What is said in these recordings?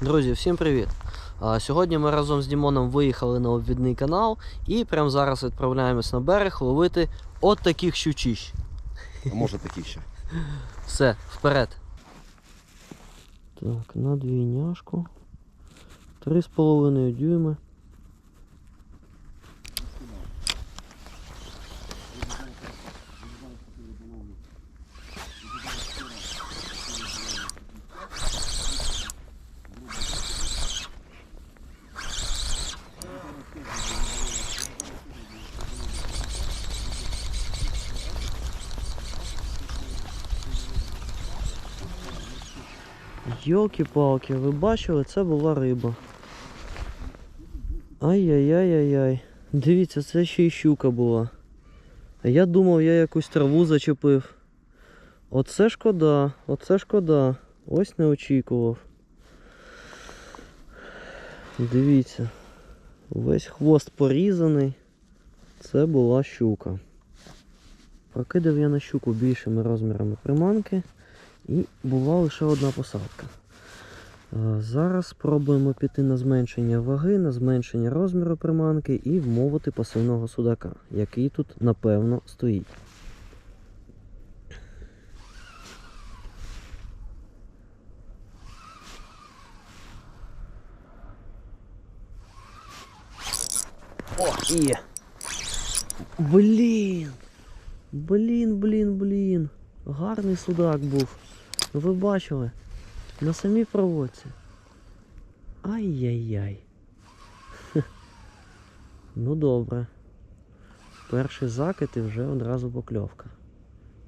Друзі, всім привіт! Сьогодні ми разом з Дімоном виїхали на обвідний канал і прямо зараз відправляємось на берег ловити от таких щучищ. А може такі ще. Все, вперед. Так, на двійняшку. Три з половиною дюйми. Йолки-палки, ви бачили, це була риба. Ай-яй-яй-яй-яй. Дивіться, це ще й щука була. Я думав, я якусь траву зачепив. Оце шкода, оце шкода. Ось не очікував. Дивіться. Весь хвост порізаний. Це була щука. Прокидав я на щуку більшими розмірами приманки. І була лише одна посадка. Е, Зараз спробуємо піти на зменшення ваги, на зменшення розміру приманки і вмовити пасивного судака, який тут напевно стоїть. О, є! Блін! Блін, блін, блін! Гарний судак був. Ну ви бачили? На самій проводці. Ай-яй-яй. Ну добре. Перший закид і вже одразу покльовка.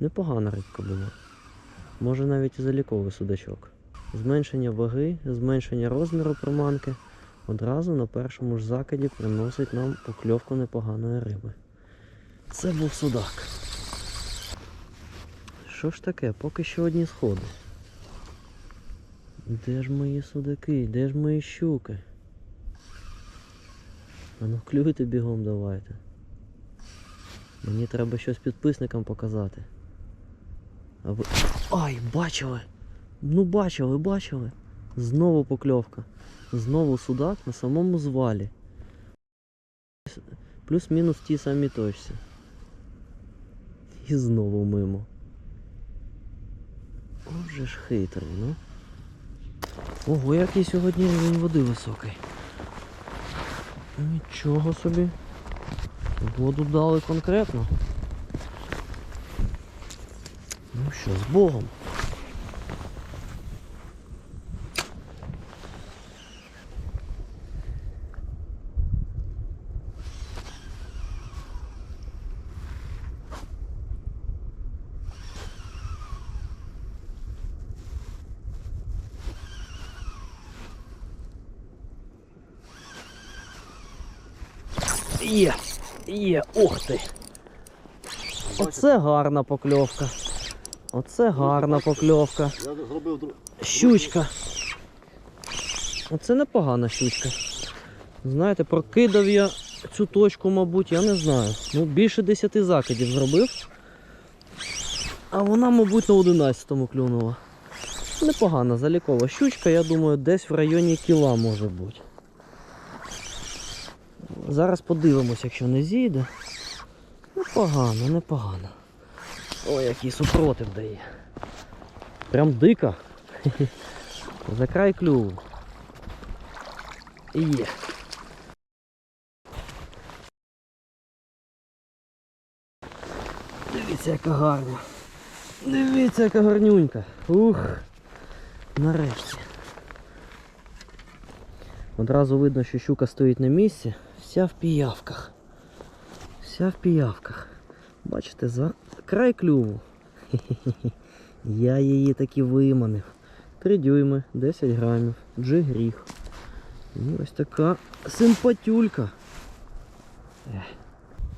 Непогана рибка була. Може навіть і заліковий судачок. Зменшення ваги, зменшення розміру приманки одразу на першому ж закиді приносить нам покльовку непоганої риби. Це був судак. Що ж таке? Поки що одні сходи. Де ж мої судаки? Де ж мої щуки? А ну клюйте бігом давайте. Мені треба щось підписникам показати. А ви... Ай, бачили! Ну бачили, бачили. Знову покльовка. Знову судак на самому звалі. Плюс-мінус в тій самій точці. І знову мимо. Отже ж хитрий, ну. Ого, який сьогодні рівень води високий. Нічого собі. Воду дали конкретно. Ну що, з Богом. Є, є, ух ти. Оце гарна покльовка. Оце гарна покльовка. Щучка. Оце непогана щучка. Знаєте, прокидав я цю точку, мабуть, я не знаю. Ну, більше 10 закидів зробив. А вона, мабуть, на 11-му клюнула. Непогана залікова щучка, я думаю, десь в районі кіла може бути. Зараз подивимось, якщо не зійде. Непогано, непогано. Ой, який супротив дає. Прям дика. За край клюву. Є. Дивіться, яка гарна. Дивіться, яка гарнюнька. Ух. Нарешті. Одразу видно, що щука стоїть на місці, вся в піявках. Вся в піявках. Бачите, за край клюву. Я її таки виманив. 3 дюйми, 10 грамів, джигріх. І ось така симпатюлька.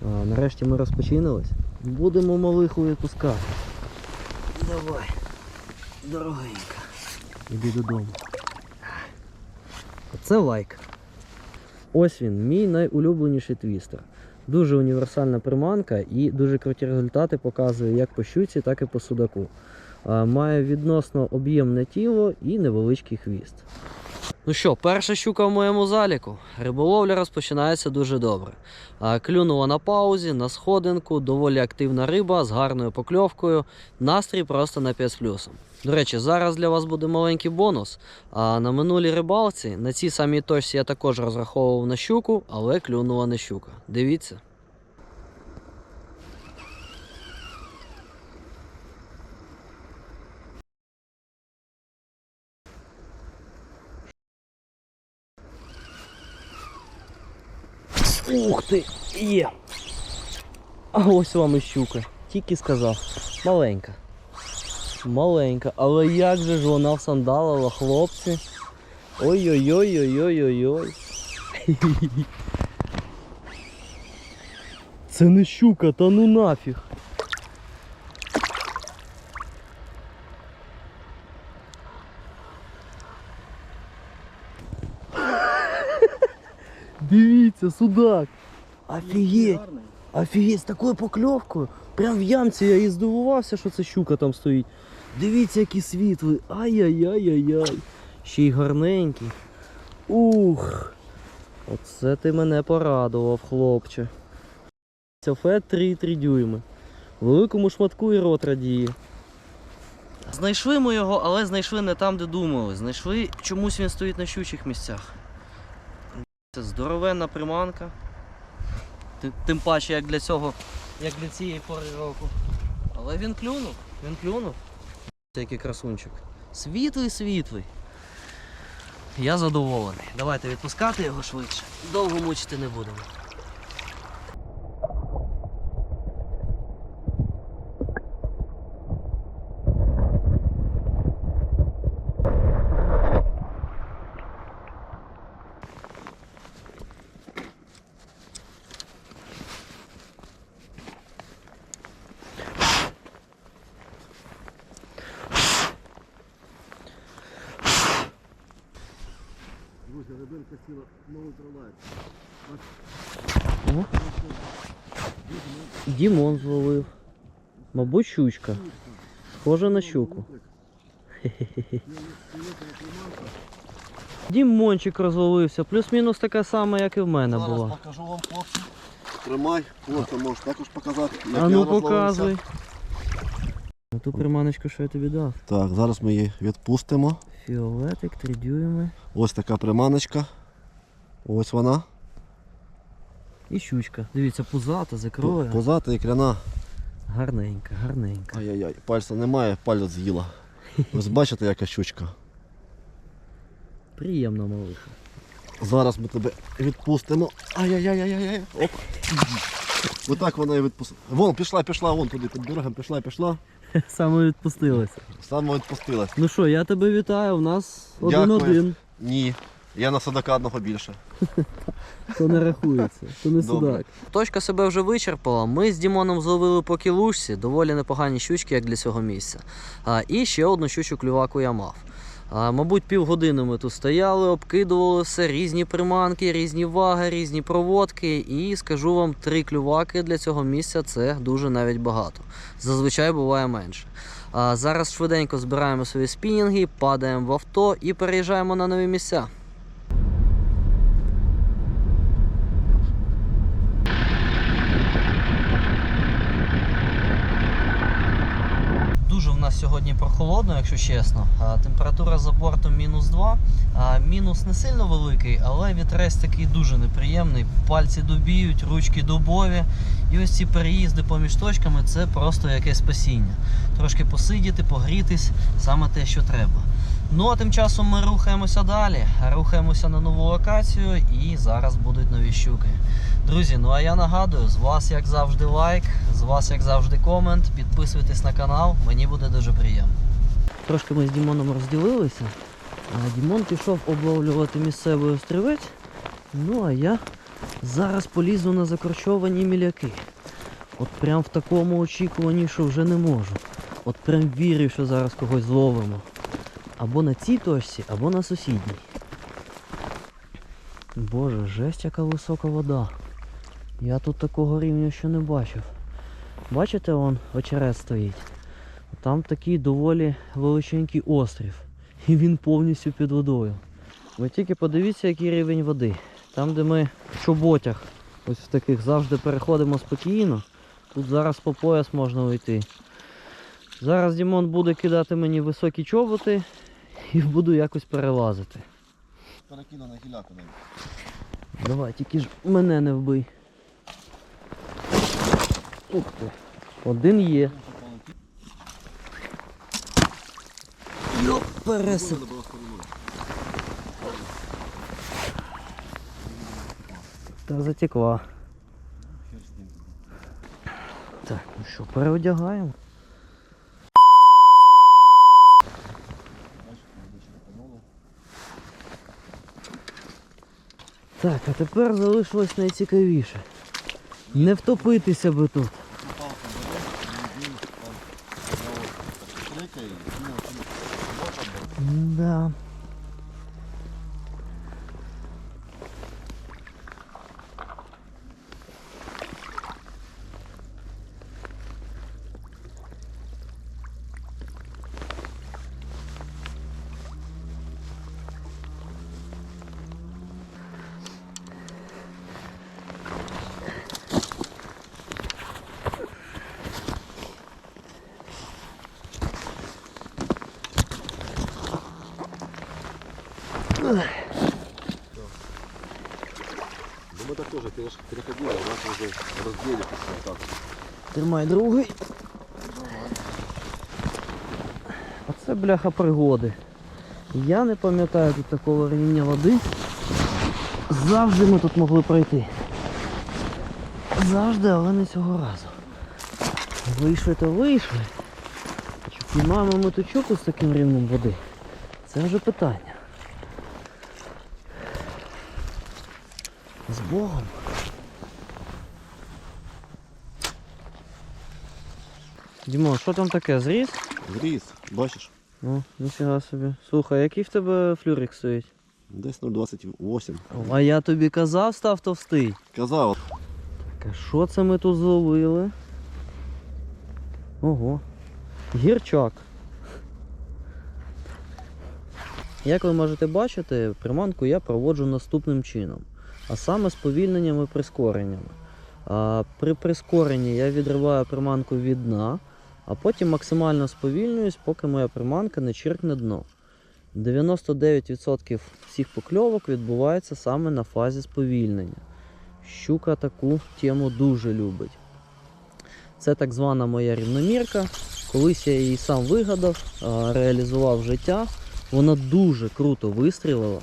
А, нарешті ми розпочинились. Будемо малиху випускати. Давай, дорогенька. Іди додому. Оце лайк. Ось він, мій найулюбленіший твістер. Дуже універсальна приманка і дуже круті результати показує як по щуці, так і по судаку. Має відносно об'ємне тіло і невеличкий хвіст. Ну що, перша щука в моєму заліку. Риболовля розпочинається дуже добре. Клюнула на паузі, на сходинку, доволі активна риба з гарною покльовкою. Настрій просто на 5 з плюсом. До речі, зараз для вас буде маленький бонус. А на минулій рибалці на цій самій точці я також розраховував на щуку, але клюнула не щука. Дивіться. Ух ти! Є! А ось вам і щука. Тільки сказав. Маленька. Маленька. Але як же ж вона всандалила, хлопці. Ой-ой-ой-ой-ой-ой-ой. Це не щука, та ну нафіг. Дивіться, судак. Офігеть. Офігеть, з такою покльовкою. Прям в ямці я і здивувався, що це щука там стоїть. Дивіться, який світлий. Ай-яй-яй-яй-яй. Ще й гарненький. Ух. Оце ти мене порадував, хлопче. Фет 3,3 дюйми. Великому шматку і рот радіє. Знайшли ми його, але знайшли не там, де думали. Знайшли, чомусь він стоїть на щучих місцях. Це здоровенна приманка. Тим паче, як для цього, як для цієї пори року. Але він клюнув, він клюнув. Який красунчик. Світлий, світлий. Я задоволений. Давайте відпускати його швидше. Довго мучити не будемо. О. Дімон зловив. Мабуть, щучка. Схожа на щуку. Дімончик розвалився, плюс-мінус така сама, як і в мене Зараз була. покажу вам хлопці. Тримай, хлопці можеш також показати. як А я ну розловився. показуй. Ну ту приманочку, що я тобі дав. Так, зараз ми її відпустимо. Фіолетик, 3 дюйми. Ось така приманочка. Ось вона. І щучка. Дивіться, пузата, закроє. Позата і кляна. Гарненька, гарненька. Ай-яй-яй, пальця немає, палець з'їла. Ось бачите, яка щучка. Приємно, малиха. Зараз ми тебе відпустимо. Ай-яй-яй-яй-яй. Оп. Отак вона і відпустила. Вон, пішла, пішла, вон туди під берегом, пішла, пішла. Саме відпустилася. Саме відпустилась. Ну що, я тебе вітаю, у нас Дякую. один-один. Ні. Я на садака одного більше. То не рахується, то не Добре. судак. Точка себе вже вичерпала. Ми з Дімоном зловили по кілушці, доволі непогані щучки, як для цього місця. А, і ще одну щучу клюваку я мав. А, мабуть, півгодини ми тут стояли, обкидували все, різні приманки, різні ваги, різні проводки. І скажу вам, три клюваки для цього місця це дуже навіть багато. Зазвичай буває менше. А зараз швиденько збираємо свої спінінги, падаємо в авто і переїжджаємо на нові місця. Нас сьогодні прохолодно, якщо чесно. Температура за бортом мінус 2. Мінус не сильно великий, але вітрець такий дуже неприємний. Пальці добіють, ручки дубові. І ось ці переїзди поміж точками це просто якесь спасіння. Трошки посидіти, погрітись, саме те, що треба. Ну а тим часом ми рухаємося далі. Рухаємося на нову локацію і зараз будуть нові щуки. Друзі, ну а я нагадую, з вас як завжди лайк, з вас як завжди комент. Підписуйтесь на канал, мені буде дуже приємно. Трошки ми з Дімоном розділилися. А Дімон пішов обловлювати місцевий острівець. Ну а я зараз полізу на закорчовані міляки. От прям в такому очікуванні, що вже не можу. От прям вірю, що зараз когось зловимо. Або на цій точці, або на сусідній. Боже, жесть, яка висока вода. Я тут такого рівня ще не бачив. Бачите, вон очерет стоїть. Там такий доволі величенький острів. І він повністю під водою. Ви тільки подивіться, який рівень води. Там, де ми в чоботях, ось в таких завжди переходимо спокійно. Тут зараз по пояс можна уйти. Зараз Дімон буде кидати мені високі чоботи і буду якось перелазити. Перекину на гіляку навіть. Давай, тільки ж мене не вбий. Ух ти. Один є. Йоп, пересип. Та затекла. Так, ну що, переодягаємо. Так, а тепер залишилось найцікавіше. Не втопитися би тут. Да. Ну мы так тоже переш- переходили, а нас уже раздели после так. Тримай другий. Оце бляха пригоди. Я не пам'ятаю тут такого рівня води. Завжди ми тут могли пройти. Завжди, але не цього разу. Вийшли то вийшли. Чи піймаємо ми ту чоку з таким рівнем води? Це вже питання. З Богом. Дімо, що там таке? Зріс? Гріз, бачиш? Ну, ніфіга собі. Слухай, який в тебе флюрик стоїть? Десь 0,28. А я тобі казав, став товстий. Казав, Так, а що це ми тут зловили? Ого. Гірчак. Як ви можете бачити, приманку я проводжу наступним чином. А саме сповільненнями і прискореннями. А при прискоренні я відриваю приманку від дна, а потім максимально сповільнююсь, поки моя приманка не чиркне дно. 99% всіх покльовок відбувається саме на фазі сповільнення. Щука таку тему дуже любить. Це так звана моя рівномірка. Колись я її сам вигадав, реалізував життя. Вона дуже круто вистрілила.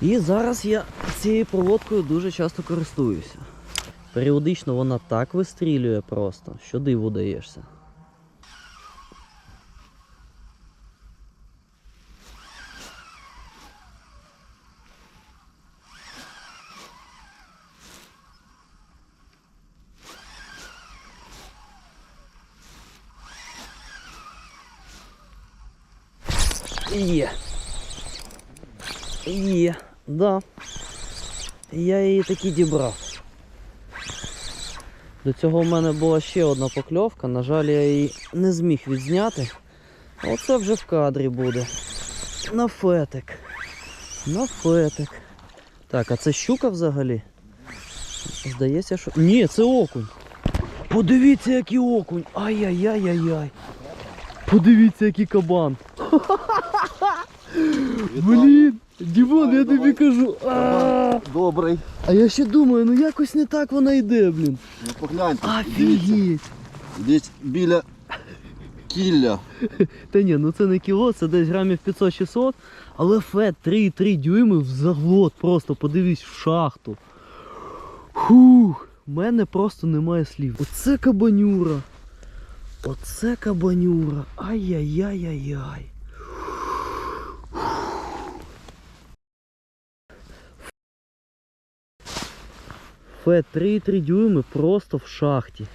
І зараз я цією проводкою дуже часто користуюся. Періодично вона так вистрілює просто, що диву даєшся. Є. Є, да. Я її таки дібрав. До цього в мене була ще одна покльовка, на жаль, я її не зміг відзняти. Оце вже в кадрі буде. На фетик. На фетик. Так, а це щука взагалі? Здається, що. Ні, це окунь. Подивіться, який окунь. Ай-яй-яй-яй-яй. Подивіться, який кабан. Блін, Дімон, я тобі кажу. А, Добрий. а я ще думаю, ну якось не так вона йде, блін. Ну погляньте. Офігеть. Десь біля кілля. Та ні, ну це не кіло, це десь грамів 500-600, але фет 3,3 дюйми в заглот, просто подивись в шахту. Фух, в мене просто немає слів. Оце кабанюра. Оце кабанюра. Ай-яй-яй-яй-яй. Фет 3,3 дюйми просто в шахті.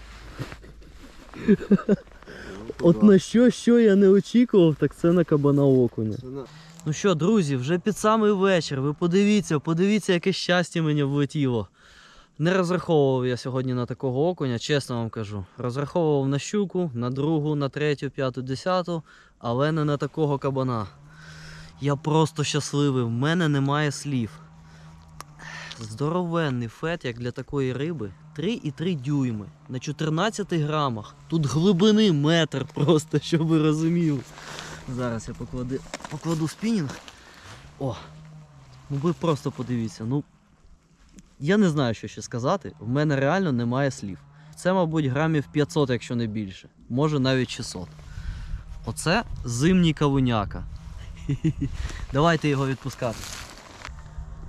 От на що, що я не очікував, так це на кабана окуня. Ну що, друзі, вже під самий вечір. Ви подивіться, подивіться, яке щастя мені влетіло. Не розраховував я сьогодні на такого окуня, чесно вам кажу. Розраховував на щуку, на другу, на третю, п'яту, десяту, але не на такого кабана. Я просто щасливий, в мене немає слів. Здоровенний фет, як для такої риби. 3,3 дюйми на 14 грамах. Тут глибини метр просто, щоб ви розуміли. Зараз я покладу, покладу спінінг. О! Ну ви просто подивіться. Ну, я не знаю, що ще сказати. В мене реально немає слів. Це, мабуть, грамів 500, якщо не більше. Може навіть 600. Оце зимній кавуняка. Давайте його відпускати.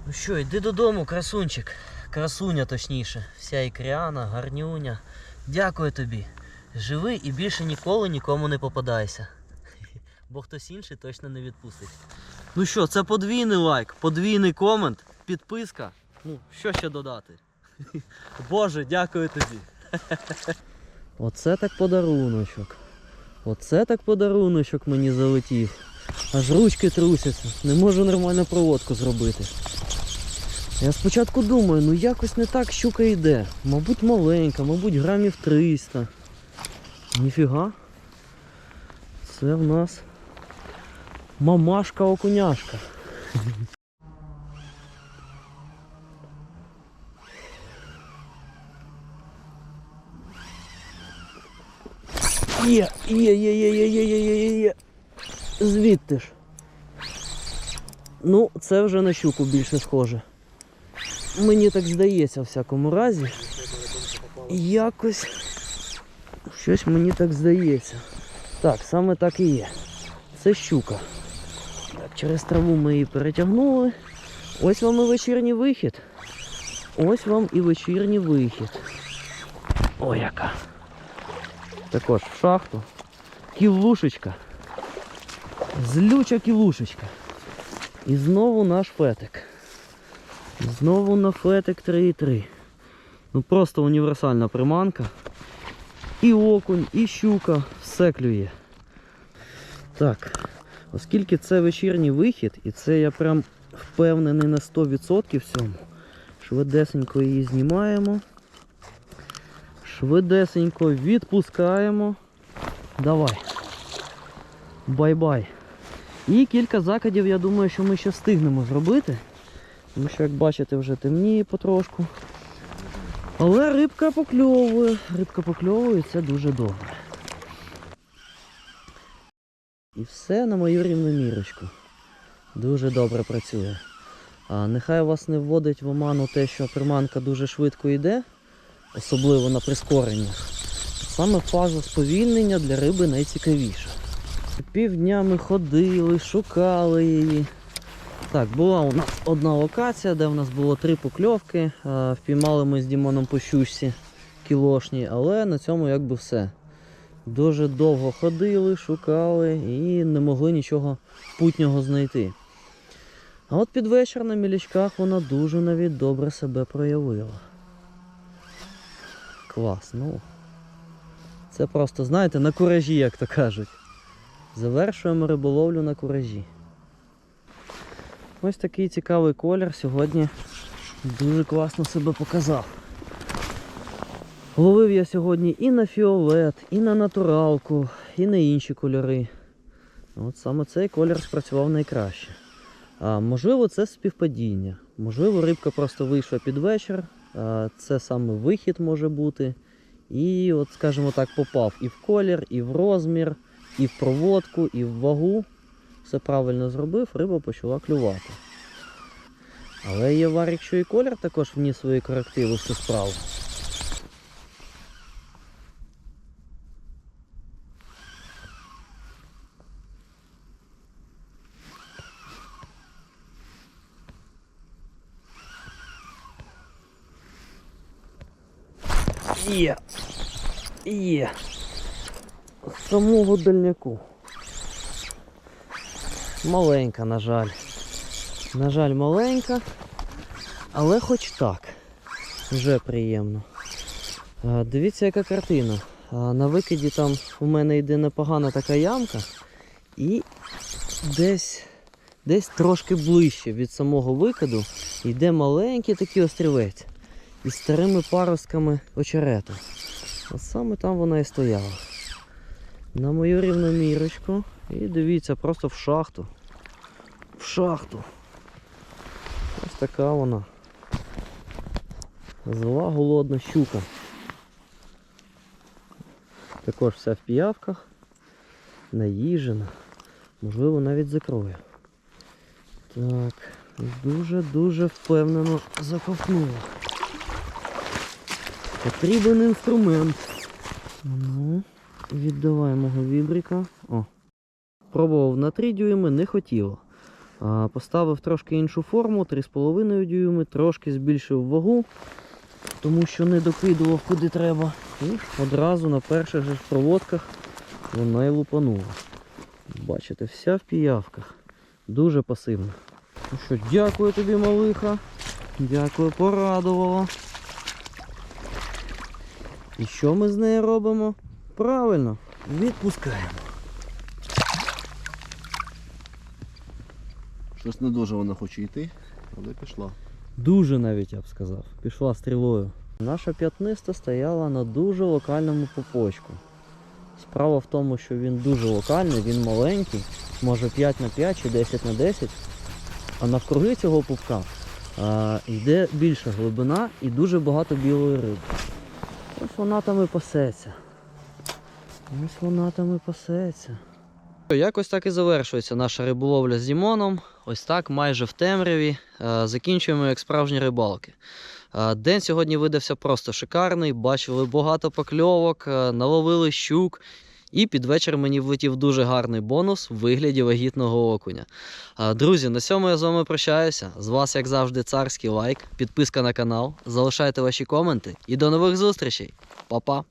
Ну що, йди додому, красунчик. Красуня точніше. Вся ікряна, гарнюня. Дякую тобі. Живи і більше ніколи нікому не попадайся. Бо хтось інший точно не відпустить. Ну що, це подвійний лайк, подвійний комент, підписка. Ну, що ще додати? Боже, дякую тобі. Оце так подаруночок. Оце так подаруночок мені залетів. Аж ручки трусяться, не можу нормально проводку зробити. Я спочатку думаю, ну якось не так щука йде. Мабуть маленька, мабуть грамів 300. Ніфіга. Це в нас мамашка окуняшка. Є, є, є, є, є, є, є, є, є, є. Звідти ж. Ну, це вже на щуку більше схоже. Мені так здається, в всякому разі. Якось. Щось мені так здається. Так, саме так і є. Це щука. Так, через траву ми її перетягнули. Ось вам і вечірній вихід. Ось вам і вечірній вихід. О, яка. Також в шахту. Кілушечка. Злюча кілушечка. І знову наш фетик. Знову на фетик 3,3. Ну просто універсальна приманка. І окунь, і щука, все клює. Так, оскільки це вечірній вихід, і це я прям впевнений на 100% в цьому, швидесенько її знімаємо. Швидесенько відпускаємо. Давай. Бай-бай. І кілька закидів, я думаю, що ми ще встигнемо зробити. Тому що, як бачите, вже темніє потрошку. Але рибка покльовує. Рибка покльовує, це дуже добре. І все на мою рівномірочку. Дуже добре працює. А нехай вас не вводить в оману те, що приманка дуже швидко йде, особливо на прискореннях. Саме фаза сповільнення для риби найцікавіша. Півдня ми ходили, шукали її. Так, була у нас одна локація, де в нас було три покльовки. Е, Впіймали ми з Дімоном по щучці кілошній, але на цьому якби все. Дуже довго ходили, шукали і не могли нічого путнього знайти. А от під вечір на мілячках вона дуже навіть добре себе проявила. Клас, ну. Це просто, знаєте, на куражі, як то кажуть. Завершуємо риболовлю на куражі. Ось такий цікавий колір сьогодні дуже класно себе показав. Ловив я сьогодні і на фіолет, і на натуралку, і на інші кольори. От саме цей колір спрацював найкраще. А, можливо, це співпадіння. Можливо, рибка просто вийшла під вечір. А, це саме вихід може бути. І, от, скажімо так, попав і в колір, і в розмір, і в проводку, і в вагу. Все правильно зробив, риба почала клювати. Але є варік, що і колір також вніс свої корективи в цю справу. Є. Є. Самого дальняку. Маленька, на жаль. На жаль, маленька, але хоч так. Вже приємно. Дивіться, яка картина. На викиді там у мене йде непогана така ямка. І десь, десь трошки ближче від самого викиду йде маленький такий острівець із старими паростками очерету. От саме там вона і стояла. На мою рівномірочку. І дивіться, просто в шахту. В шахту. Ось така вона. Зла голодна щука. Також вся в піявках, наїжена, можливо навіть закрою. Так, дуже-дуже впевнено заковтнула. Потрібен інструмент. Ну, віддавай мого вібрика. О. Пробував на 3 дюйми, не хотіло. Поставив трошки іншу форму, 3,5 дюйми, трошки збільшив вагу, тому що не докидував куди треба. І одразу на перших же проводках вона й лупанула. Бачите, вся в піявках. Дуже пасивна. Ну що, дякую тобі, малиха. Дякую, порадувала. І що ми з нею робимо? Правильно, відпускаємо. Щось не дуже вона хоче йти, але пішла. Дуже навіть я б сказав. Пішла стрілою. Наша п'ятниста стояла на дуже локальному попочку. Справа в тому, що він дуже локальний, він маленький, може 5 на 5 чи 10 на 10. А навкруги цього пупка а, йде більша глибина і дуже багато білої риби. Ось вона там і пасеться. Ось вона там і пасеться. Якось так і завершується наша риболовля з Дімоном. Ось так, майже в темряві. Е, Закінчуємо як справжні рибалки. Е, День сьогодні видався просто шикарний. Бачили багато покльовок, е, наловили щук. І під вечір мені влетів дуже гарний бонус в вигляді вагітного окуня. Друзі, на цьому я з вами прощаюся. З вас, як завжди, царський лайк, підписка на канал. Залишайте ваші коменти і до нових зустрічей. Па-па!